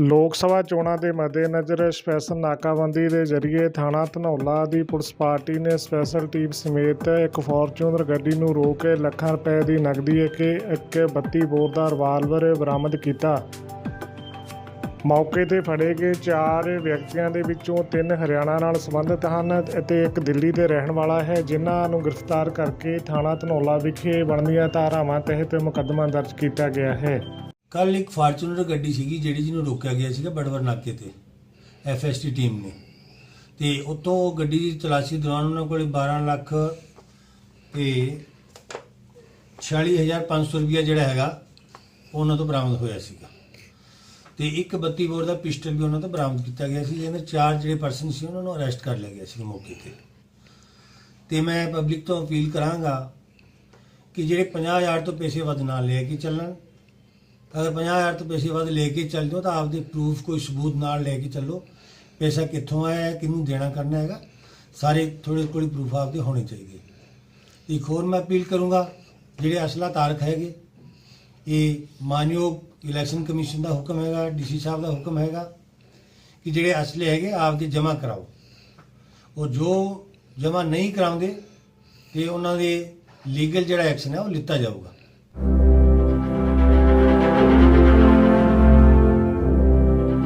ਲੋਕ ਸਭਾ ਚੋਣਾਂ ਦੇ ਮੱਦੇਨਜ਼ਰ ਸਪੈਸ਼ਲ ਨਾਕਾਬੰਦੀ ਦੇ ਜ਼ਰੀਏ ਥਾਣਾ ਧਨੌਲਾ ਦੀ ਪੁਲਿਸ ਪਾਰਟੀ ਨੇ ਸਪੈਸ਼ਲ ਟੀਮ ਸਮੇਤ ਇੱਕ ਫੋਰਚੂਨਰ ਗੱਡੀ ਨੂੰ ਰੋਕ ਕੇ ਲੱਖਾਂ ਰੁਪਏ ਦੀ ਨਕਦੀ ਅਤੇ ਇੱਕ 32 ਬੋਰ ਦਾ ਰਿਵਾਲਵਰ ਬਰਾਮਦ ਕੀਤਾ। ਮੌਕੇ ਤੇ ਫੜੇ ਗਏ ਚਾਰ ਵਿਅਕਤੀਆਂ ਦੇ ਵਿੱਚੋਂ ਤਿੰਨ ਹਰਿਆਣਾ ਨਾਲ ਸੰਬੰਧਿਤ ਹਨ ਅਤੇ ਇੱਕ ਦਿੱਲੀ ਦੇ ਰਹਿਣ ਵਾਲਾ ਹੈ, ਜਿਨ੍ਹਾਂ ਨੂੰ ਗ੍ਰਿਫਤਾਰ ਕਰਕੇ ਥਾਣਾ ਧਨੌਲਾ ਵਿਖੇ ਬਣਦੀਆਂ ਧਾਰਾਵਾਂ ਤਹਿਤ ਮੁਕੱਦਮਾ ਦਰਜ ਕੀਤਾ ਗਿਆ ਹੈ। ਕੱਲ ਇੱਕ ਫਾਰਚੂਨਰ ਗੱਡੀ ਸੀਗੀ ਜਿਹੜੀ ਜਿਹਨੂੰ ਰੋਕਿਆ ਗਿਆ ਸੀਗਾ ਬੜਵਰ ਨਾਕੇ ਤੇ ਐਫਐਸਟੀ ਟੀਮ ਨੇ। ਤੇ ਉਤੋਂ ਗੱਡੀ ਦੀ ਤਲਾਸ਼ੀ ਦੌਰਾਨ ਉਹਨਾਂ ਕੋਲੇ 12 ਲੱਖ ਤੇ 46500 ਰੁਪਇਆ ਜਿਹੜਾ ਹੈਗਾ ਉਹਨਾਂ ਤੋਂ ਬਰਾਮਦ ਹੋਇਆ ਸੀਗਾ। ਤੇ ਇੱਕ 32 ਬੋਰ ਦਾ ਪਿਸਟਲ ਵੀ ਉਹਨਾਂ ਤੋਂ ਬਰਾਮਦ ਕੀਤਾ ਗਿਆ ਸੀ, ਜਿਹਦੇ ਚਾਰ ਜਿਹੜੇ ਪਰਸਨ ਸੀ, ਉਹਨਾਂ ਨੂੰ ਅਰੈਸਟ ਕਰ ਲਿਆ ਗਿਆ ਸੀ ਮੌਕੇ ਤੇ। ਤੇ ਮੈਂ ਪਬਲਿਕ ਤੋਂ ਅਪੀਲ ਕਰਾਂਗਾ ਕਿ ਜਿਹੜੇ 50000 ਤੋਂ ਪੈਸੇ ਵੱਧ ਨਾ ਲੈ ਕੇ ਚੱਲਣ ਅਗਰ 50000 ਤੋਂ ਪੈਸੇ ਵੱਧ ਲੈ ਕੇ ਚੱਲ ਜਾਓ ਤਾਂ ਆਪਦੇ ਪ੍ਰੂਫ ਕੋਈ ਸਬੂਤ ਨਾਲ ਲੈ ਕੇ ਚੱਲੋ। ਪੈਸਾ ਕਿੱਥੋਂ ਆਇਆ ਹੈ ਕਿਹਨੂੰ ਦੇਣਾ ਕਰਨਾ ਹੈਗਾ, ਸਾਰੇ ਥੋੜੇ ਕੋਲ ਪ੍ਰੂਫ ਆਪਦੇ ਹੋਣੇ ਚਾਹੀਦੇ। ਇੱਕ ਹੋਰ ਮੈਂ ਅਪੀਲ ਕਰੂੰਗਾ, ਜਿਹੜੇ ਅਸਲਾ ਤਾਰਕ ਹੈਗੇ, ਇਹ ਮਾਨਯੋਗ ਇਲੈਕਸ਼ਨ ਕਮਿਸ਼ਨ ਦਾ ਹੁਕਮ ਹੈਗਾ ਡੀਸੀ ਸਾਹਿਬ ਦਾ ਹੁਕਮ ਹੈਗਾ, ਕਿ ਜਿਹੜੇ ਅਸਲੇ ਹੈਗੇ ਆਪਦੇ ਜਮ੍ਹਾਂ ਕਰਾਓ। ਉਹ ਜੋ ਜਮ੍ਹਾਂ ਨਹੀਂ ਕਰਾਉਂਦੇ, ਤੇ ਉਹਨਾਂ ਦੇ ਲੀਗਲ ਜਿਹੜਾ ਐਕਸ਼ਨ ਹੈ ਉਹ ਲਿੱਤਾ ਜਾਊਗਾ।